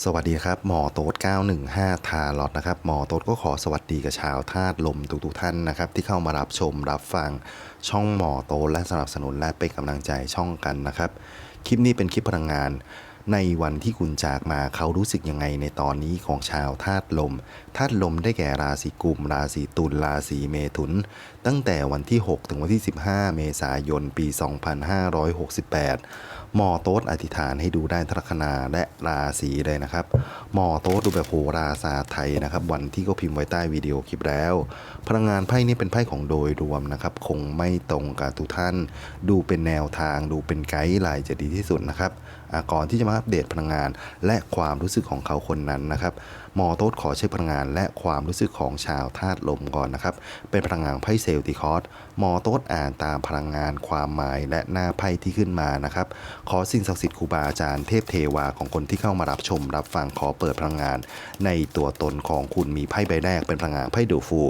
สวัสดีครับ หมอโต๊ด915 ทาลอตนะครับ หมอโต๊ดก็ขอสวัสดีกับชาวธาตุลมทุกๆท่านนะครับ ที่เข้ามารับชมรับฟังช่องหมอโต๊ดและสนับสนุนและเป็นกำลังใจช่องกันนะครับ คลิปนี้เป็นคลิปพลังงาน ในวันที่คุณจากมาเขารู้สึกยังไงในตอนนี้ของชาวธาตุลมธาตุลมได้แก่ราศีกุม ราศีตุลราศีเมถุน ตั้งแต่วันที่ 6 ถึงวันที่ 15 เมษายนปี 2568 หมอโต๊ดอธิษฐานให้ดูได้ทลัคนาและราศีเลยนะครับ หมอโต๊ดดูแบบโหราศาสตร์ไทยนะครับ วันที่ก็พิมพ์ไว้ใต้วิดีโอคลิปแล้ว พลังงานไพ่นี้เป็นไพ่ของโดยรวมนะครับ คงไม่ตรงกับทุกท่าน ดูเป็นแนวทางดูเป็นไกด์ไลน์จะดีที่สุดนะครับก่อนที่จะมาอัปเดตพลังงาน และความรู้สึกของเขาคนนั้นนะครับหมอโต๊ดขอเช็คพลังงาน และความรู้สึกของชาวธาตุลมก่อนนะครับเป็นพลังงานไพ่เซลติคอร์สหมอโต๊ดอ่านตามพลังงานความหมายและหน้าไพ่ที่ขึ้นมานะครับ ขอสิ่งศักดิ์สิทธิ์ครูบาอาจารย์เทพเทวาของคนที่เข้ามารับชม รับฟังขอเปิดพลังงาน ในตัวตนของคุณมีไพ่ใบแรกเป็นพลังงานไพ่ดูฟู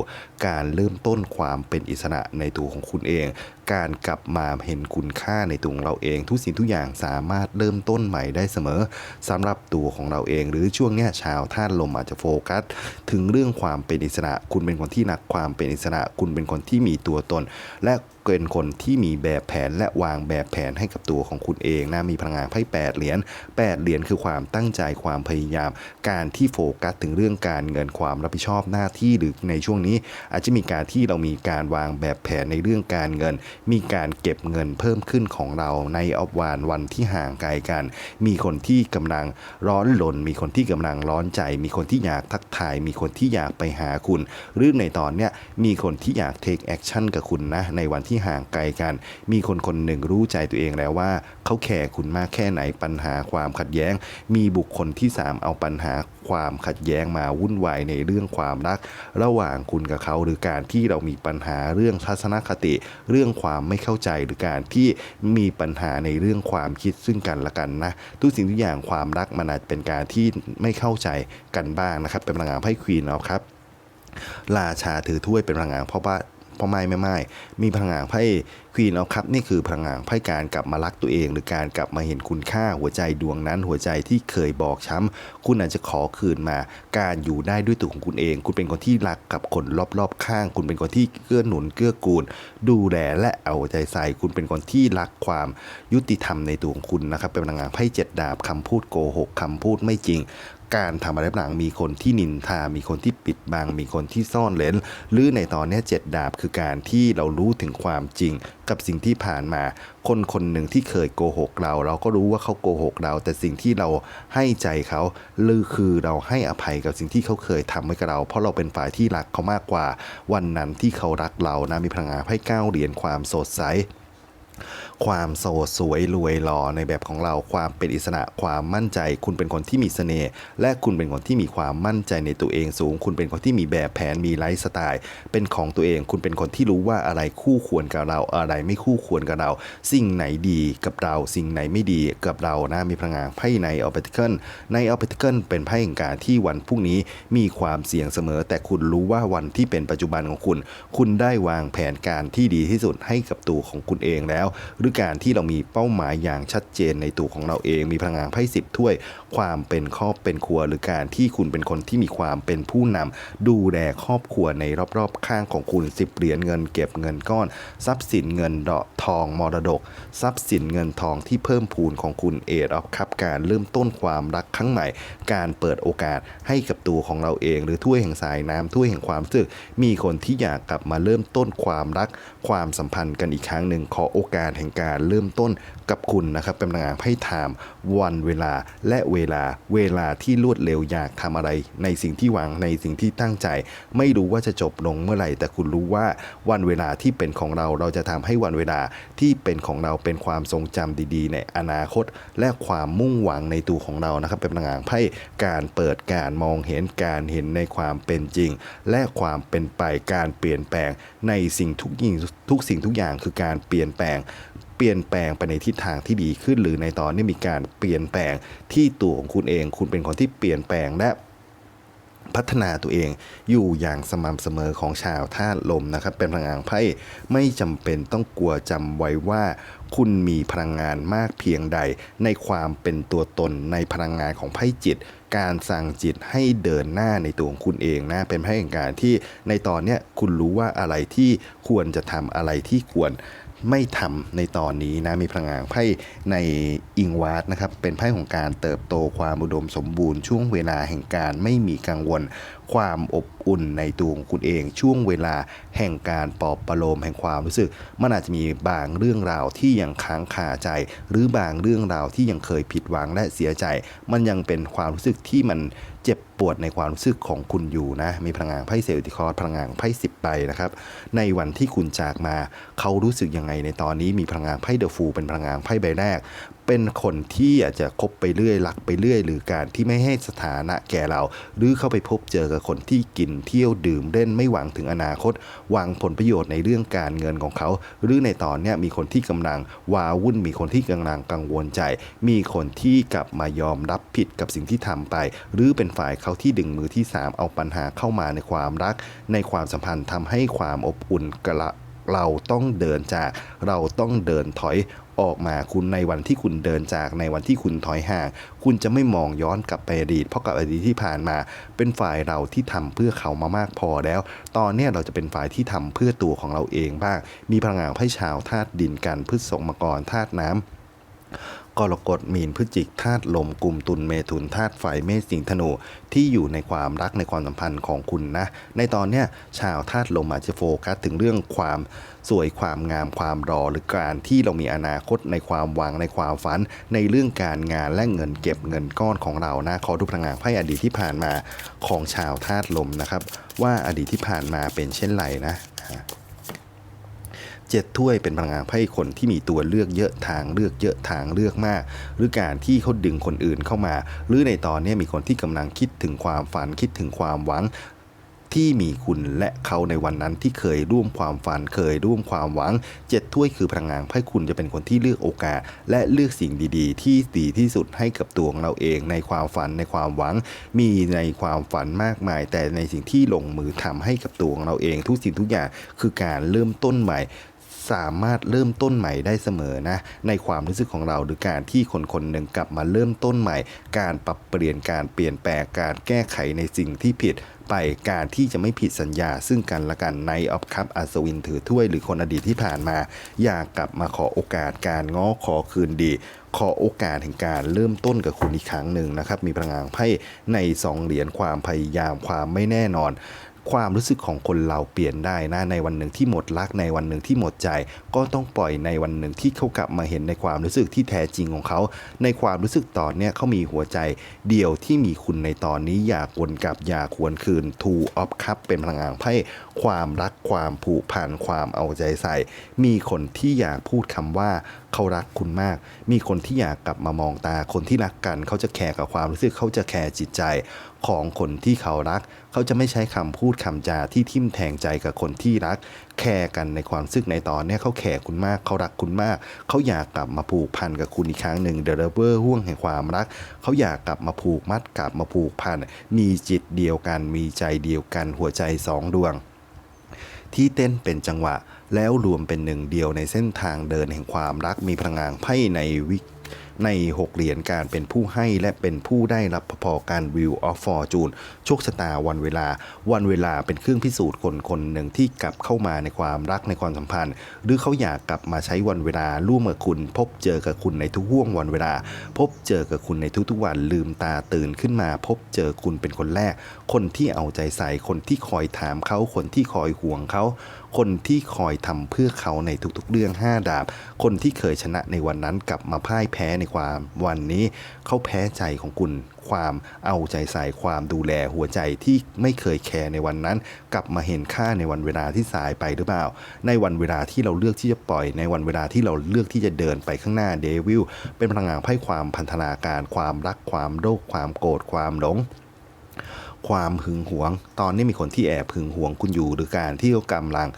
การเริ่มต้นความเป็นอิสระในตัวของคุณเองการกลับมาเห็นคุณค่าในตัวของเราเอง ทุกสิ่งทุกอย่างสามารถเริ่มต้นใหม่ได้เสมอสำหรับตัวของเราเอง หรือช่วงเนี้ยชาวธาตุลมอาจจะโฟกัส ถึงเรื่องความเป็นอิสระ คุณเป็นคนที่นักความเป็นอิสระ คุณเป็นคนที่มีตัวตน และเป็นคนที่มีแบบแผนและวางแบบแผนให้กับตัวของคุณเองนะมีพลังงานไพ่แปดเหรียญแปดเหรียญคือความตั้งใจความพยายาม การที่โฟกัสถึงเรื่องการเงินความรับผิดชอบหน้าที่หรือในช่วงนี้ อาจจะมีการที่เรามีการวางแบบแผนในเรื่องการเงิน มีการเก็บเงินเพิ่มขึ้นของเราในออบวานวันที่ห่างไกลกัน มีคนที่กำลังร้อนรนมีคนที่กำลังร้อนใจ มีคนที่อยากทักทาย มีคนที่อยากไปหาคุณ หรือในตอนเนี้ยมีคนที่อยากเทคแอคชั่นกับคุณนะในวันที่ห่างไกลกัน มีคนคนหนึ่งรู้ใจตัวเองแล้วว่า เขาแคร์คุณมากแค่ไหนปัญหาความขัดแย้ง มีบุคคลที่ 3 เอาปัญหาความขัดแย้งมาวุ่นวายในเรื่องความรัก ระหว่างคุณกับเขาหรือการที่เรามีปัญหาเรื่องทัศนคติ เรื่องความไม่เข้าใจหรือการที่มีปัญหาในเรื่องความคิดซึ่งกันและกันนะทุกสิ่งทุกอย่างความรักมันอาจเป็นการที่ไม่เข้าใจกันบ้างนะครับ เป็นพลังงานไพ่ควีนเอาครับราชาถือถ้วยเป็นพลังงานเพราะว่า พ่อไม้แม่ไม้มีพลังงานไพ่ควีนเอาครับนี่คือพลังงานไพ่การกลับมารักตัวเอง หรือการกลับมาเห็นคุณค่าหัวใจดวงนั้น หัวใจที่เคยบอกช้ำคุณอาจจะขอคืนมา การอยู่ได้ด้วยตัวของคุณเอง คุณเป็นคนที่รักกับคนรอบๆข้าง คุณเป็นคนที่เกื้อหนุนเกื้อกูล ดูแลและเอาใจใส่ คุณเป็นคนที่รักความยุติธรรมในตัวของคุณนะครับเป็นพลังงานไพ่เจ็ดดาบคำพูดโกหกคำพูดไม่จริง การทำอะไรต่างมีคนที่นินทา มีคนที่ปิดบัง มีคนที่ซ่อนเลนหรือในตอนนี้เจ็ดดาบคือการที่เรารู้ถึงความจริง กับสิ่งที่ผ่านมา คนคนหนึ่งที่เคยโกหกเรา เราก็รู้ว่าเขาโกหกเรา แต่สิ่งที่เราให้ใจเขาหรือคือเราให้อภัยกับสิ่งที่เขาเคยทำให้กับเรา เพราะเราเป็นฝ่ายที่รักเขามากกว่า วันนั้นที่เขารักเรานะมีพลังงานให้ก้าวเหรียญความสดใส ความโสดสวยรวยหล่อในแบบของเราความเป็นอิสระความมั่นใจ คุณเป็นคนที่มีเสน่ห์และคุณเป็นคนที่มีความมั่นใจในตัวเองสูง คุณเป็นคนที่มีแบบแผนมีไลฟ์สไตล์ เป็นของตัวเอง คุณเป็นคนที่รู้ว่าอะไรคู่ควรกับเราอะไรไม่คู่ควรกับเรา สิ่งไหนดีกับเรา สิ่งไหนไม่ดีกับเรานะมีพลังงานไพ่ในออปติเคิลในออปติเคิลเป็นไพ่แห่งการที่วันพรุ่งนี้มีความเสี่ยงเสมอ แต่คุณรู้ว่าวันที่เป็นปัจจุบันของคุณ คุณได้วางแผนการที่ดีที่สุดให้กับตัวของคุณเองแล้วหรือการที่เรามีเป้าหมายอย่างชัดเจนในตัวของเราเอง มีพลังงานไพ่สิบถ้วย ความเป็นครอบเป็นครัว หรือการที่คุณเป็นคนที่มีความเป็นผู้นำดูแลครอบครัวในรอบๆ ข้างของคุณสิบเหรียญเงินเก็บเงินก้อน ทรัพย์สินเงินดอกทองมรดก ทรัพย์สินเงินทองที่เพิ่มพูนของคุณเอรอบครับการเริ่มต้นความรักครั้งใหม่ การเปิดโอกาสให้กับตัวของเราเอง หรือถ้วยแห่งสายน้ำถ้วยแห่งความรู้สึก มีคนที่อยากกลับมาเริ่มต้นความรัก ความสัมพันธ์กันอีกครั้งหนึ่งขอโอกาสแห่งการเริ่มต้นกับคุณนะครับเป็นพลังงานไพ่ไทม์วันเวลาและเวลาเวลาที่รวดเร็วอยากทำอะไร ในสิ่งที่หวังในสิ่งที่ตั้งใจ ไม่รู้ว่าจะจบลงเมื่อไหร่ แต่คุณรู้ว่าวันเวลาที่เป็นของเราเราจะทำให้วันเวลาที่เป็นของเราเป็นความทรงจำดีๆ ในอนาคต และความมุ่งหวังในตัวของเรานะครับเป็นพลังงานไพ่การเปิดการมองเห็นการเห็นในความเป็นจริง และความเป็นไปการเปลี่ยนแปลงในสิ่งทุกยิ่งทุกสิ่งทุกอย่างคือการเปลี่ยนแปลง ปลี่ยนแปลงไปในทิศทางที่ดีขึ้น หรือในตอนนี้มีการเปลี่ยนแปลงที่ตัวของคุณเอง คุณเป็นคนที่เปลี่ยนแปลงและพัฒนาตัวเองอยู่อย่างสม่ำเสมอของชาวธาตุลมนะครับ เป็นพลังงานไพ่ไม่จำเป็นต้องกลัวจำไว้ว่า คุณมีพลังงานมากเพียงใด ในความเป็นตัวตนในพลังงานของไพ่จิต การสั่งจิตให้เดินหน้าในตัวของคุณเองนะเป็นไพ่แห่งการที่ในตอนเนี้ยคุณรู้ว่าอะไรที่ควรจะทำอะไรที่ควร ไม่ทำในตอนนี้นะมีพลังงานไพ่ในอิงวาร์ดนะครับเป็นไพ่ของการเติบโตความอุดมสมบูรณ์ช่วงเวลาแห่งการไม่มีกังวล ความอบอุ่นในตัวของคุณเอง ช่วงเวลาแห่งการปลอบประโลมแห่งความรู้สึก มันอาจจะมีบางเรื่องราวที่ยังค้างคาใจ หรือบางเรื่องราวที่ยังเคยผิดหวังและเสียใจ มันยังเป็นความรู้สึกที่มันเจ็บปวดในความรู้สึกของคุณอยู่นะ มีพลังงานไพ่เซลติคอร์พลังงานไพ่สิบใบนะครับ ในวันที่คุณจากมา เขารู้สึกยังไงในตอนนี้มีพลังงานไพ่เดอะฟูเป็นพลังงานไพ่ใบแรก เป็นคนที่อาจจะคบไปเรื่อยรักไปเรื่อย หรือการที่ไม่ให้สถานะแก่เรา หรือเข้าไปพบเจอกับคนที่กินเที่ยวดื่มเล่นไม่หวังถึงอนาคตหวังผลประโยชน์ในเรื่องการเงินของเขา หรือในตอนนี้มีคนที่กำลังวาวุ่นมีคนที่กำลังกังวลใจ มีคนที่กลับมายอมรับผิดกับสิ่งที่ทำไป หรือเป็นฝ่ายเขาที่ดึงมือที่สามเอาปัญหาเข้ามาในความรัก ในความสัมพันธ์ทำให้ความอบอุ่นกระเราต้องเดินจาก เราต้องเดินถอย ออกมาคุณในวันที่คุณเดินจากในวันที่คุณถอยห่าง คุณจะไม่มองย้อนกลับไปอดีต เพราะกับอดีตที่ผ่านมา เป็นฝ่ายเราที่ทำเพื่อเขามามากพอแล้ว ตอนนี้เราจะเป็นฝ่ายที่ทำเพื่อตัวของเราเองบ้าง มีพลังงานให้ชาวธาตุดินกันพืชสงมกรธาตุน้ำ กรกฎมีนพฤศจิกธาตุลมกลุ่มตุลเมถุนธาตุไฟเมษสิงธนูที่อยู่ในความรักในความสัมพันธ์ของคุณนะ ในตอนเนี้ยชาวธาตุลมอาจจะโฟกัสถึงเรื่องความสวยความงามความรอหรือการที่เรามีอนาคตในความหวังในความฝัน ในเรื่องการงานและเงินเก็บเงินก้อนของเรานะขอดูพลังงานไพ่อดีตที่ผ่านมาของชาวธาตุลมนะครับ ว่าอดีตที่ผ่านมาเป็นเช่นไรนะ เจ็ดถ้วยเป็นพลังงานไพ่คนที่มีตัวเลือกเยอะทางเลือกเยอะทางเลือกมาก หรือการที่เขาดึงคนอื่นเข้ามา หรือในตอนนี้มีคนที่กำลังคิดถึงความฝันคิดถึงความหวังที่มีคุณและเขาในวันนั้นที่เคยร่วมความฝันเคยร่วมความหวังเจ็ดถ้วยคือพลังงานไพ่คุณจะเป็นคนที่เลือกโอกาส และเลือกสิ่งดีๆ ที่ดีที่สุดให้กับตัวของเราเองในความฝันในความหวัง มีในความฝันมากมาย แต่ในสิ่งที่ลงมือทำให้กับตัวของเราเอง ทุกสิ่งทุกอย่างคือการเริ่มต้นใหม่ สามารถเริ่มต้นใหม่ได้เสมอนะในความรู้สึกของเราหรือการที่คนคนหนึ่งกลับมาเริ่มต้นใหม่ การปรับเปลี่ยนการเปลี่ยนแปลงการแก้ไขในสิ่งที่ผิดไปการที่จะไม่ผิดสัญญา ซึ่งกันและกันในออฟคัพอัศวินถือถ้วยหรือคนอดีตที่ผ่านมา อยากกลับมาขอโอกาสการง้อขอคืนดี ขอโอกาสแห่งการเริ่มต้นกับคุณอีกครั้งหนึ่งนะครับ มีพลังงานไพ่ในสองเหรียญความพยายามความไม่แน่นอน ความรู้สึกของคนเราเปลี่ยนได้นะในวันหนึ่งที่หมดรักในวันหนึ่งที่หมดใจ ก็ต้องปล่อยในวันหนึ่งที่เขากลับมาเห็นในความรู้สึกที่แท้จริงของเขา ในความรู้สึกตอนเนี้ยเขามีหัวใจเดียวที่มีคุณในตอนนี้อยากวนกลับอยากควรคืน Two of Cup เป็นพลังงานไพ่ความรักความผูกพันความเอาใจใส่ มีคนที่อยากพูดคำว่าเขารักคุณมาก มีคนที่อยากกลับมามองตาคนที่รักกัน เขาจะแคร์กับความรู้สึกเขาจะแคร์จิตใจของคนที่เขารัก เขาจะไม่ใช้คำพูดคำจาที่ทิ่มแทงใจกับคนที่รัก แคร์กันในความรู้สึกในตอนนี้เขาแคร์คุณมาก เขารักคุณมาก เขาอยากกลับมาผูกพันกับคุณอีกครั้งหนึ่งเดลเวอร์ห่วงแห่งความรัก เขาอยากกลับมาผูกมัดกลับมาผูกพัน มีจิตเดียวกัน มีใจเดียวกัน หัวใจสองดวง ที่เต้นเป็นจังหวะ แล้วรวมเป็นหนึ่งเดียวในเส้นทางเดินแห่งความรักมีพลังงานไพ่ในวิกใน 6 เหรียญการเป็นผู้ให้และเป็นผู้ได้รับพอการวิวออฟฟอร์จูนโชคชะตาวันเวลา วันเวลาเป็นเครื่องพิสูจน์คนคนหนึ่งที่กลับเข้ามาในความรักในความสัมพันธ์ หรือเขาอยากกลับมาใช้วันเวลาร่วมกับคุณ พบเจอกับคุณในทุกห่วงวันเวลา พบเจอกับคุณในทุกๆวันลืมตาตื่นขึ้นมา พบเจอคุณเป็นคนแรก คนที่เอาใจใส่คนที่คอยถามเขาคนที่คอยห่วงเขาคนที่คอยทำเพื่อเขาในทุกๆเรื่องห้าดาบ คนที่เคยชนะในวันนั้นกลับมาพ่ายแพ้ในความวันนี้เขาแพ้ใจของคุณ ความเอาใจใส่ความดูแลหัวใจที่ไม่เคยแคร์ในวันนั้น กลับมาเห็นค่าในวันเวลาที่สายไปหรือเปล่า ในวันเวลาที่เราเลือกที่จะปล่อยในวันเวลาที่เราเลือกที่จะเดินไปข้างหน้าเดวิลเป็นพลังงานไพ่ความพันธนาการ ความรักความโลภความโกรธความหลงความหึงหวง ตอนนี้มีคนที่แอบหึงหวงคุณอยู่ หรือการที่เขากำลัง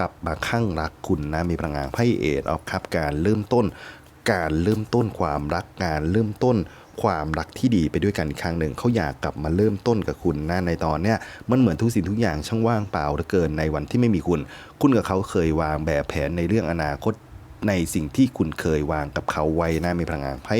กลับมาข้างรักคุณนะ มีพลังงานไพ่เอทออฟครับการเริ่มต้น การเริ่มต้นความรักการเริ่มต้นความรักที่ดีไปด้วยกันอีกครั้งหนึ่งเขาอยากกลับมาเริ่มต้นกับคุณนะในตอนเนี้ยมันเหมือนทุกสิ่งทุกอย่างช่างว่างเปล่าเหลือเกินในวันที่ไม่มีคุณ คุณกับเขาเคยวางแบบแผนในเรื่องอนาคตในสิ่งที่คุณเคยวางกับเขาไว้นะมีพลังงานไพ่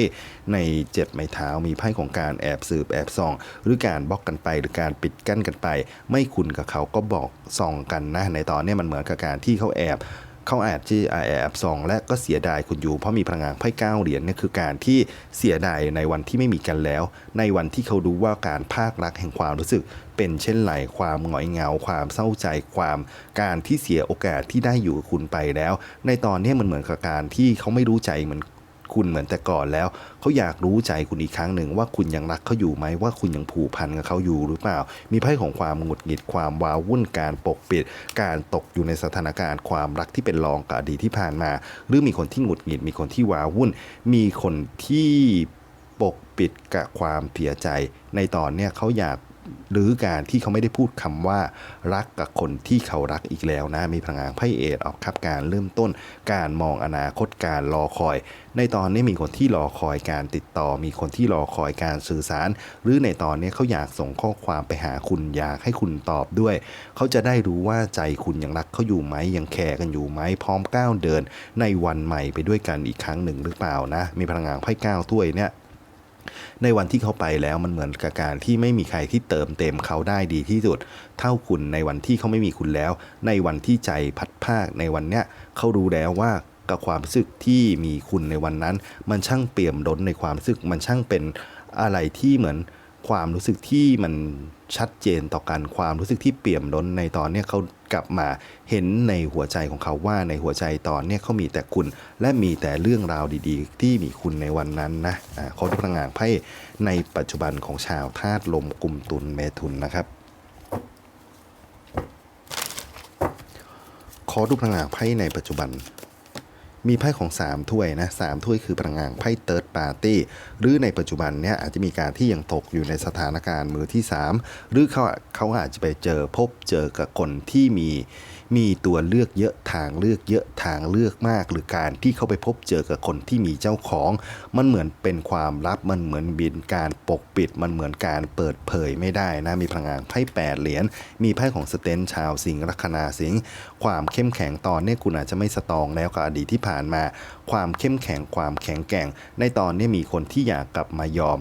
ในเจ็ดไม้เท้ามีไพ่ของการแอบสืบแอบส่อง หรือการบล็อกกันไปหรือการปิดกั้นกันไป ไม่คุณกับเขาก็บอกส่องกันนะในตอนเนี้ยมันเหมือนกับการที่เขาแอบ เขาอาจที่แอบซองและก็เสียดายคุณอยู่เพราะมีพลังงานไพ่เก้าเหรียญนี่คือการที่เสียดายในวันที่ไม่มีกันแล้ว ในวันที่เขารู้ว่าการภาครักแห่งความรู้สึก เป็นเช่นไรความหงอยเหงาความเศร้าใจความ การที่เสียโอกาสที่ได้อยู่กับคุณไปแล้ว ในตอนนี้มันเหมือนกับการที่เขาไม่รู้ใจเหมือน คุณเหมือนแต่ก่อนแล้ว เขาอยากรู้ใจคุณอีกครั้งหนึ่งว่าคุณยังรักเขาอยู่ไหมว่าคุณยังผูกพันกับเขาอยู่หรือเปล่า มีไพ่ของความหงุดหงิดความว้าวุ่นการปกปิด การตกอยู่ในสถานการณ์ความรักที่เป็นรองกับอดีตที่ผ่านมา หรือมีคนที่หงุดหงิด มีคนที่ว้าวุ่น มีคนที่ปกปิดกับความเสียใจ ในตอนเนี้ยเขาอยาก หรือการที่เขาไม่ได้พูดคำว่ารักกับคนที่เขารักอีกแล้วนะ มีพลังงานไพ่เอดออกครับการเริ่มต้น การมองอนาคตการรอคอย ในตอนนี้มีคนที่รอคอยการติดต่อ มีคนที่รอคอยการสื่อสาร หรือในตอนนี้เขาอยากส่งข้อความไปหาคุณอยากให้คุณตอบด้วย เขาจะได้รู้ว่าใจคุณยังรักเขาอยู่ไหมยังแคร์กันอยู่ไหมพร้อมก้าวเดิน ในวันใหม่ไปด้วยกันอีกครั้งหนึ่งหรือเปล่านะ มีพลังงานไพ่ก้าวถ้วยเนี่ย ในวันที่เขาไปแล้วมันเหมือนกับการที่ไม่มีใครที่เติมเต็มเขาได้ดีที่สุด เท่าคุณในวันที่เขาไม่มีคุณแล้ว ในวันที่ใจพัดภาคในวันเนี้ยเขารู้แล้วว่ากับความรู้สึกที่มีคุณในวันนั้น มันช่างเปี่ยมล้นในความรู้สึกมันช่างเป็นอะไรที่เหมือน ความรู้สึกที่มันชัดเจนต่อกันความรู้สึกที่เปี่ยมล้นในตอนเนี้ยเขากลับมาเห็นในหัวใจของเขาว่าในหัวใจตอนเนี้ยเขามีแต่คุณ และมีแต่เรื่องราวดีๆ ที่มีคุณในวันนั้นนะอ่าเขาดูพลังงานไพ่ในปัจจุบันของชาวธาตุลมกลุ่มตุลเมถุนนะครับขอดูพลังงานไพ่ในปัจจุบัน มีไพ่ของ 3 ถ้วยนะสามถ้วยคือพลังงานไพ่เติร์ดปาร์ตี้หรือในปัจจุบันเนี่ยอาจจะมีการที่ยังตกอยู่ในสถานการณ์มือที่ 3 หรือเขาเขาอาจจะไปเจอพบเจอกับคนที่มี มีตัวเลือกเยอะทางเลือกเยอะทางเลือกมาก หรือการที่เขาไปพบเจอกับคนที่มีเจ้าของ มันเหมือนเป็นความลับมันเหมือนบินการปกปิด มันเหมือนการเปิดเผยไม่ได้นะมีพลังงานไพ่แปดเหรียญมีไพ่ของสเตนชาวสิงห์ลัคนาสิงห์ความเข้มแข็งตอนนี้คุณอาจจะไม่สตองแล้วกับอดีตที่ผ่านมา ความเข้มแข็งความแข็งแกร่ง ในตอนนี้มีคนที่อยากกลับมายอม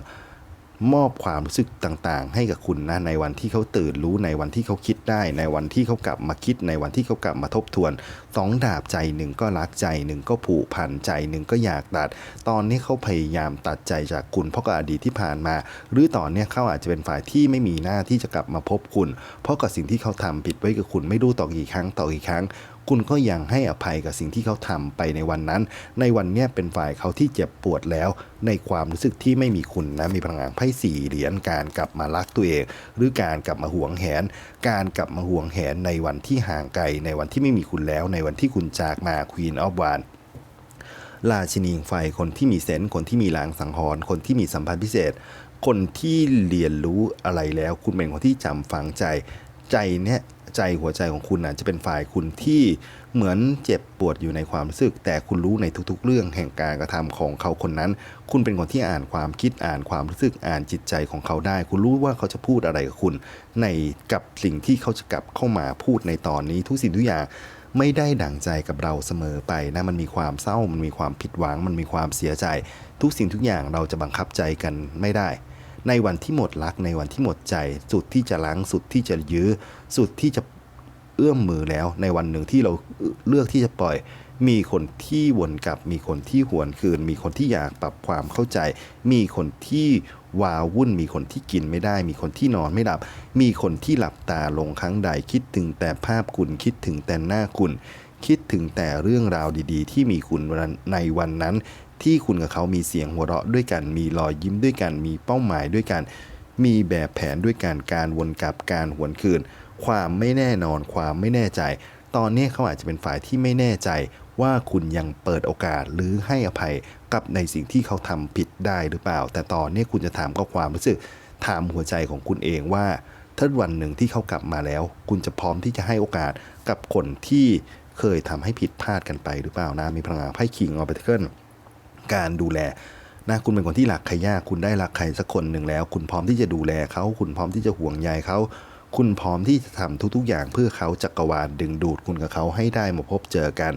มอบความรู้สึกต่างๆ ให้กับคุณนะในวันที่เขาตื่นรู้ในวันที่เขาคิดได้ ในวันที่เขากลับมาคิดในวันที่เขากลับมาทบทวนสองดาบใจหนึ่งก็รักใจหนึ่งก็ผูกพันใจหนึ่งก็อยากตัด ตอนนี้เขาพยายามตัดใจจากคุณเพราะกับอดีตที่ผ่านมา หรือตอนนี้เขาอาจจะเป็นฝ่ายที่ไม่มีหน้าที่จะกลับมาพบคุณ เพราะกับสิ่งที่เขาทำผิดไว้กับคุณไม่รู้ต่อกี่ครั้งต่อกี่ครั้งคุณก็ยังให้อภัยกับสิ่งที่เขาทำไปในวันนั้น ในวันนี้เป็นฝ่ายเขาที่เจ็บปวดแล้ว ในความรู้สึกที่ไม่มีคุณนะมีพลังงานไพ่สี่เหรียญการกลับมารักตัวเอง หรือการกลับมาหวงแหน การกลับมาหวงแหนในวันที่ห่างไกลในวันที่ไม่มีคุณแล้ว ในวันที่คุณจากมาควีนออฟวานราชินีไฟคนที่มีเซนส์คนที่มีลางสังหรณ์คนที่มีสัมพันธ์พิเศษ คนที่เรียนรู้อะไรแล้ว คุณเป็นคนที่จำฝังใจ ใจเนี้ย ใจหัวใจของคุณอาจจะเป็นฝ่ายคุณที่เหมือนเจ็บปวดอยู่ในความรู้สึก แต่คุณรู้ในทุกๆ เรื่องแห่งการกระทำของเขาคนนั้น คุณเป็นคนที่อ่านความคิดอ่านความรู้สึกอ่านจิตใจของเขาได้ คุณรู้ว่าเขาจะพูดอะไรกับคุณ ในกับสิ่งที่เขาจะกลับเข้ามาพูดในตอนนี้ทุกสิ่งทุกอย่างไม่ได้ดั่งใจกับเราเสมอไปนะมันมีความเศร้ามันมีความผิดหวัง มันมีความเสียใจ ทุกสิ่งทุกอย่างเราจะบังคับใจกันไม่ได้ ในวันที่หมดรักในวันที่หมดใจ สุดที่จะล้างสุดที่จะยื้อ สุดที่จะเอื้อมมือแล้ว ในวันหนึ่งที่เราเลือกที่จะปล่อย มีคนที่วนกลับ มีคนที่หวนคืน มีคนที่อยากปรับความเข้าใจ มีคนที่วาวุ่น มีคนที่กินไม่ได้ มีคนที่นอนไม่หลับ มีคนที่หลับตาลงครั้งใดคิดถึงแต่ภาพคุณคิดถึงแต่หน้าคุณ คิดถึงแต่เรื่องราวดีๆ ที่มีคุณในวันนั้น ที่คุณกับเขามีเสียงหัวเราะด้วยกัน มีรอยยิ้มด้วยกัน มีเป้าหมายด้วยกัน มีแบบแผนด้วยกันการวนกลับการหวนคืน ความไม่แน่นอนความไม่แน่ใจ ตอนนี้เขาอาจจะเป็นฝ่ายที่ไม่แน่ใจว่าคุณยังเปิดโอกาสหรือให้อภัยกับในสิ่งที่เขาทำผิดได้หรือเปล่า แต่ตอนนี้คุณจะถามก็ความรู้สึกถามหัวใจของคุณเองว่าถ้าวันหนึ่งที่เขากลับมาแล้ว คุณจะพร้อมที่จะให้โอกาสกับคนที่ เคยทำให้ผิดพลาดกันไปหรือเปล่านะ มีพลังงานไพ่คิงออเบเทิลการดูแลนะคุณเป็นคนที่รักใครยากคุณได้รักใครสักคนหนึ่งแล้ว คุณพร้อมที่จะดูแลเขาคุณพร้อมที่จะห่วงใยเขาคุณพร้อมที่จะทำทุกๆ อย่างเพื่อเขาจักรวาลดึงดูดคุณกับเขาให้ได้มาพบเจอกัน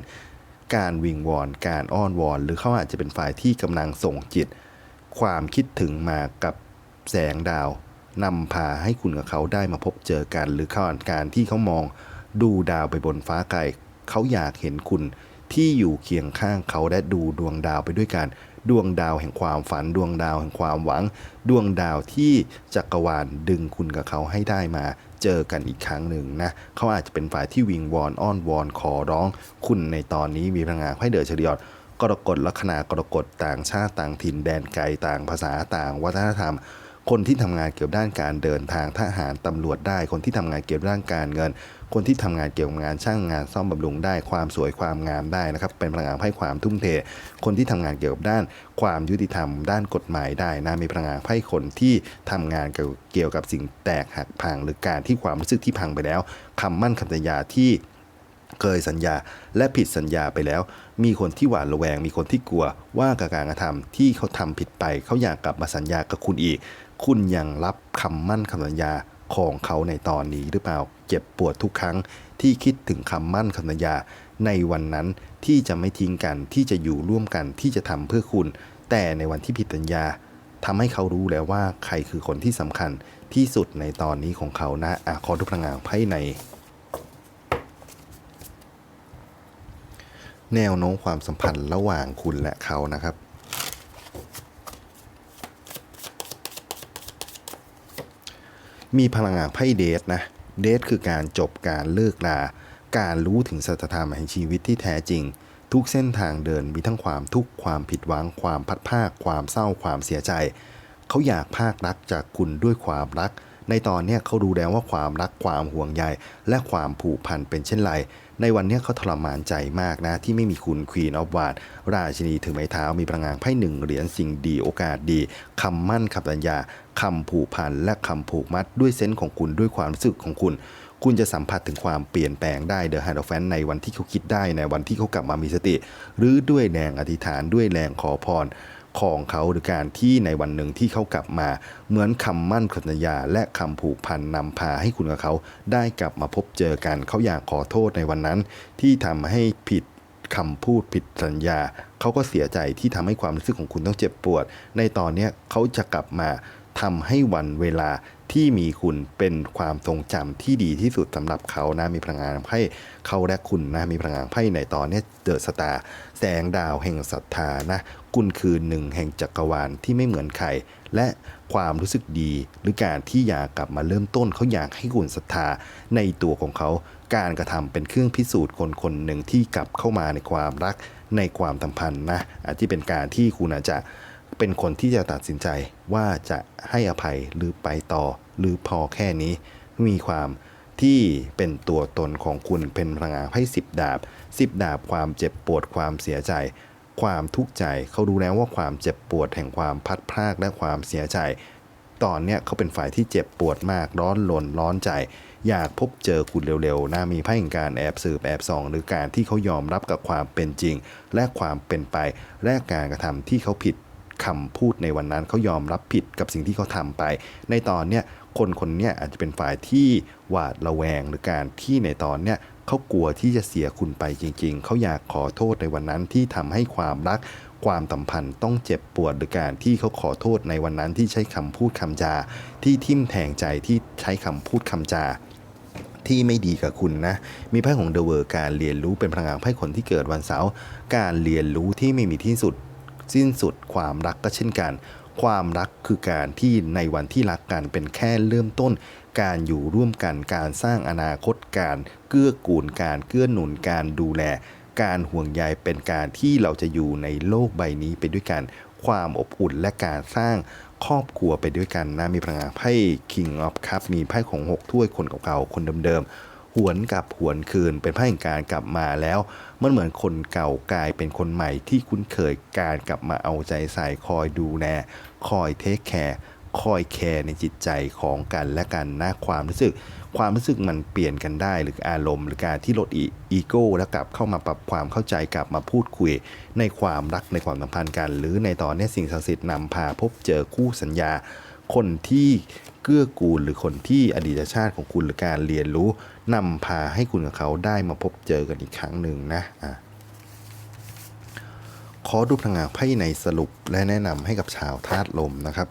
การวิงวอน การอ้อนวอน หรือเขาอาจจะเป็นฝ่ายที่กำลังส่งจิต ความคิดถึงมากับแสงดาวนำพาให้คุณกับเขาได้มาพบเจอกัน หรือข่านการที่เขามองดูดาวไปบนฟ้าไกล เขาอยากเห็นคุณที่อยู่เคียงข้างเขาและดูดวงดาวไปด้วยกันดวงดาวแห่งความฝันดวงดาวแห่งความหวัง ดวงดาวที่จักรวาลดึงคุณกับเขาให้ได้มา เจอกันอีกครั้งหนึ่งนะเขาอาจจะเป็นฝ่ายที่วิงวอนอ้อนวอนขอร้อง คุณในตอนนี้มีพลังงานให้เดือดเฉลียดกรกฎลัคนากรกฎต่างชาติต่างถิ่นแดนไกลต่างภาษาต่างวัฒนธรรม คนที่ทำงานเกี่ยวกับด้านการเดินทางทหารตำรวจได้ คนที่ทำงานเกี่ยวกับด้านการเงิน คนที่ทำงานเกี่ยวกับงานช่างงานซ่อมบำรุงได้ความสวยความงามได้นะครับ เป็นพลังงานให้ความทุ่มเท คนที่ทำงานเกี่ยวกับด้านความยุติธรรม ด้านกฎหมายได้นะมีพลังงานให้คนที่ทำงานเกี่ยวกับสิ่งแตกหักพังหรือการที่ความรู้สึกที่พังไปแล้วคำมั่นคำสัญญาที่เคยสัญญาและผิดสัญญาไปแล้ว มีคนที่หวาดระแวง มีคนที่กลัวว่ากับการกระทำที่เขาทำผิดไปเขาอยากกลับมาสัญญากับคุณอีก คุณยังรับคำมั่นคำสัญญาของเขาในตอนนี้หรือเปล่า เจ็บปวดทุกครั้ง ที่คิดถึงคำมั่นคำสัญญา ในวันนั้นที่จะไม่ทิ้งกันที่จะอยู่ร่วมกันที่จะทำเพื่อคุณ แต่ในวันที่ผิดสัญญาทำให้เขารู้แล้วว่าใครคือคนที่สำคัญที่สุดในตอนนี้ของเขานะอะขอทุกพลังงานไพ่ใน แนวโน้มความสัมพันธ์ระหว่างคุณและเขานะครับมีพลังงานไพ่เดทนะ เดทคือการจบการเลิกลา การรู้ถึงสัจธรรมแห่งชีวิตที่แท้จริง ทุกเส้นทางเดินมีทั้งความทุกข์ความผิดหวัง ความพัดภาค ความเศร้าความเสียใจ เขาอยากภาครักจากคุณด้วยความรัก ในตอนนี้เขารู้แล้วว่าความรักความห่วงใย และความผูกพันเป็นเช่นไร ในวันนี้เขาทรมานใจมากนะ ที่ไม่มีคุณควีนออฟวาดราชินีถือไม้เท้ามีพลังงานไพ่หนึ่งเหรียญสิ่งดีโอกาสดีคำมั่นคำสัญญา คำผูกพันและคำผูกมัดด้วยเซนส์ของคุณด้วยความรู้สึกของคุณ คุณจะสัมผัสถึงความเปลี่ยนแปลงได้เดอะฮาร์ดแฟนในวันที่เขาคิดได้ในวันที่เขากลับมามีสติ หรือด้วยแรงอธิษฐานด้วยแรงขอพรของเขาหรือการที่ในวันหนึ่งที่เขากลับมา เหมือนคำมั่นสัญญา และคำผูกพันนำพาให้คุณกับเขา ได้กลับมาพบเจอกัน เขาอยากขอโทษในวันนั้น ที่ทำให้ผิดคำพูดผิดสัญญา เขาก็เสียใจที่ทำให้ความรู้สึกของคุณต้องเจ็บปวด ในตอนนี้เขาจะกลับมา ทำให้วันเวลาที่มีคุณเป็นความทรงจำที่ดีที่สุดสำหรับเขานะมีพลังงานให้เขาและคุณนะมีพลังงานไพ่ในตอนนี้เดอะสตาร์แสงดาวแห่งศรัทธานะคุณคือหนึ่งแห่งจักรวาลที่ไม่เหมือนใครและความรู้สึกดี หรือการที่อยากกลับมาเริ่มต้นเขาอยากให้คุณศรัทธาในตัวของเขาการกระทำเป็นเครื่องพิสูจน์คนคนหนึ่งที่กลับเข้ามาในความรักในความสัมพันธ์นะอาจจะเป็นการที่คุณอาจจะ เป็นคนที่จะตัดสินใจว่าจะให้อภัยหรือไปต่อ หรือพอแค่นี้ มีความที่เป็นตัวตนของคุณเป็นพลังงานให้สิบดาบสิบดาบความเจ็บปวดความเสียใจ ความทุกข์ใจเขารู้แล้วว่าความเจ็บปวดแห่งความพัดพรากและความเสียใจ ตอนเนี้ยเขาเป็นฝ่ายที่เจ็บปวดมากร้อนลนร้อนใจ อยากพบเจอคุณเร็วๆนะมีไพ่แห่งการแอบสืบแอบส่อง หรือการที่เขายอมรับกับความเป็นจริง และความเป็นไป และการกระทำที่เขาผิด คำพูดในวันนั้นเขายอมรับผิดกับสิ่งที่เขาทำไป ในตอนเนี้ยคนคนเนี้ยอาจจะเป็นฝ่ายที่หวาดระแวงหรือการที่ในตอนเนี้ยเขากลัวที่จะเสียคุณไปจริง ๆ เขาอยากขอโทษในวันนั้นที่ทำให้ความรัก ความสัมพันธ์ต้องเจ็บปวดหรือการที่เขาขอโทษในวันนั้นที่ใช้คำพูดคำจา ที่ทิ่มแทงใจที่ใช้คำพูดคำจาที่ไม่ดีกับคุณนะ มีไพ่ของเดอะเวอร์การเรียนรู้เป็นพลังงานไพ่คนที่เกิดวันเสาร์ การเรียนรู้ที่ไม่มีที่สุด สิ้นสุดความรักก็เช่นกัน ความรักคือการที่ในวันที่รักกันเป็นแค่เริ่มต้น การอยู่ร่วมกันการสร้างอนาคตการเกื้อกูลการเกื้อหนุนการดูแล การห่วงใยเป็นการที่เราจะอยู่ในโลกใบนี้ไปด้วยกัน ความอบอุ่นและการสร้างครอบครัวไปด้วยกันนะมีพลังงานไพ่ King of Cup มีไพ่ของ 6 ถ้วยคนเก่าๆคนเดิมๆ หวนกลับหวนคืนเป็นไพ่แห่งการกลับมาแล้ว มันเหมือนคนเก่ากลายเป็นคนใหม่ที่คุ้นเคยการกลับมาเอาใจใส่คอยดูแลคอยเทคแคร์คอยแคร์ในจิตใจของกันและกันนะความรู้สึก ความรู้สึกมันเปลี่ยนกันได้หรืออารมณ์ หรือการที่ลดอีโก้แล้วกลับเข้ามาปรับความเข้าใจกลับมาพูดคุย ในความรักในความสัมพันธ์กัน หรือในตอนนี้สิ่งศักดิ์สิทธิ์นำพาพบเจอคู่สัญญา คนที่เกื้อกูลหรือคนที่อดีตชาติของคุณหรือการเรียนรู้ นำพาให้คุณกับเขาได้มาพบเจอกันอีกครั้งหนึ่งนะอะขอดูพลังงานไพ่ในสรุปและแนะนำให้กับชาวธาตุลมนะครับ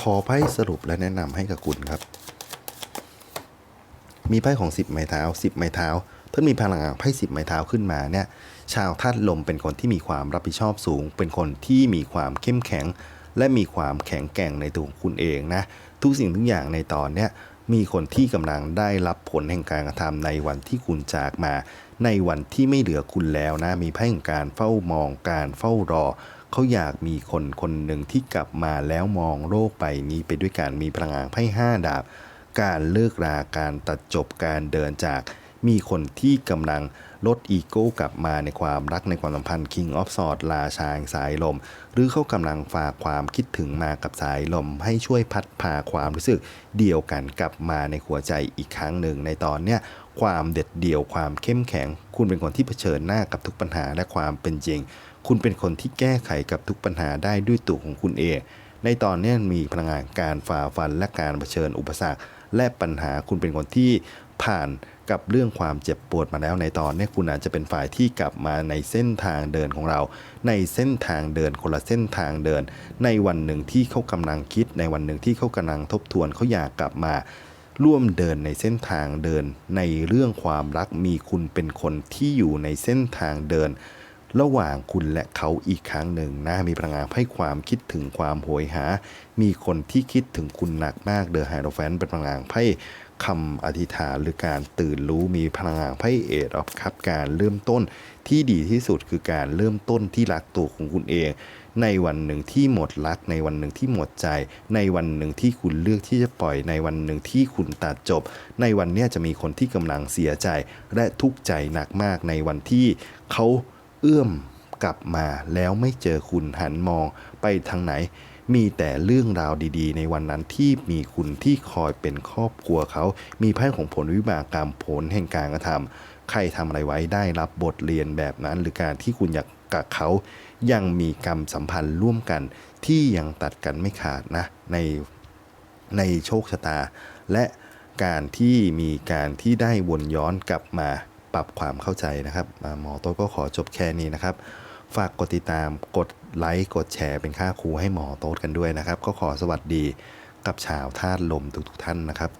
ขอไพ่สรุปและแนะนำให้กับคุณครับ มีไพ่ของ 10 ไม้เท้า 10 ไม้เท้าเพิ่งมีพลังงานไพ่10 ไม้เท้าขึ้นมาเนี่ย ชาวธาตุลมเป็นคนที่มีความรับผิดชอบสูง เป็นคนที่มีความเข้มแข็ง และมีความแข็งแกร่งในตัวของคุณเองนะ ทุกสิ่งทุกอย่างในตอนเนี้ยมีคนที่กำลังได้รับผลแห่งการกระทำในวันที่คุณจากมา ในวันที่ไม่เหลือคุณแล้วนะ มีไพ่ของการเฝ้ามองการเฝ้ารอ เขาอยากมีคนคนหนึ่งที่กลับมาแล้วมองโลกใบนี้ไปด้วยการมีพลังงานไพ่ห้าดาบ การเลิกราการตัดจบการเดินจาก มีคนที่กำลังลดอีโก้กลับมาในความรักในความสัมพันธ์ King of Swords ราชางสายลม หรือเขากำลังฝากความคิดถึงมากับสายลม ให้ช่วยพัดพาความรู้สึกเดียวกันกลับมาในหัวใจอีกครั้งหนึ่งในตอนเนี้ยความเด็ดเดี่ยวความเข้มแข็ง คุณเป็นคนที่เผชิญหน้ากับทุกปัญหาและความเป็นจริง คุณเป็นคนที่แก้ไขกับทุกปัญหาได้ด้วยตัวของคุณเองในตอนนี้มีพลังงานการฝ่าฟันและการเผชิญอุปสรรค และปัญหาคุณเป็นคนที่ ผ่านกับเรื่องความเจ็บปวดมาแล้วในตอนนี้คุณอาจจะเป็นฝ่ายที่กลับมาในเส้นทางเดินของเรา ในเส้นทางเดินคนละเส้นทางเดิน ในวันหนึ่งที่เขากำลังคิด ในวันหนึ่งที่เขากำลังทบทวนเขาอยากกลับมา ร่วมเดินในเส้นทางเดิน ในเรื่องความรักมีคุณเป็นคนที่อยู่ในเส้นทางเดิน ระหว่างคุณและเขาอีกครั้งหนึ่งนะมีพลังงานให้ความคิดถึงความโหยหา มีคนที่คิดถึงคุณหนักมากเดอะไฮโดรแฟนเป็นพลังงานไพ่คำอธิษฐานหรือการตื่นรู้มีพลังงานไพ่เอดออฟคัพการเริ่มต้นที่ดีที่สุดคือการเริ่มต้นที่รักตัวของคุณเอง ในวันหนึ่งที่หมดรัก ในวันหนึ่งที่หมดใจ ในวันหนึ่งที่คุณเลือกที่จะปล่อยในวันหนึ่งที่คุณตัดจบ ในวันนี้จะมีคนที่กำลังเสียใจ และทุกข์ใจหนักมากในวันที่เขาเอื้อมกลับมาแล้วไม่เจอคุณหันมองไปทางไหน มีแต่เรื่องราวดีๆ ในวันนั้นที่มีคุณที่คอยเป็นครอบครัวเขา มีไพ่ของผลวิบากกรรมผลแห่งการกระทำใครทำอะไรไว้ได้รับบทเรียนแบบนั้น หรือการที่คุณอยากกับเขา ยังมีกรรมสัมพันธ์ร่วมกัน ที่ยังตัดกันไม่ขาดนะในในโชคชะตา และการที่มีการที่ได้วนย้อนกลับมาปรับความเข้าใจนะครับหมอโต้ก็ขอจบแค่นี้นะครับ ฝากกดติดตามกดไลค์กดแชร์เป็นค่าครูให้หมอโต๊ดกันด้วยนะครับ ก็ขอสวัสดีกับชาวธาตุลมทุกๆท่านนะครับ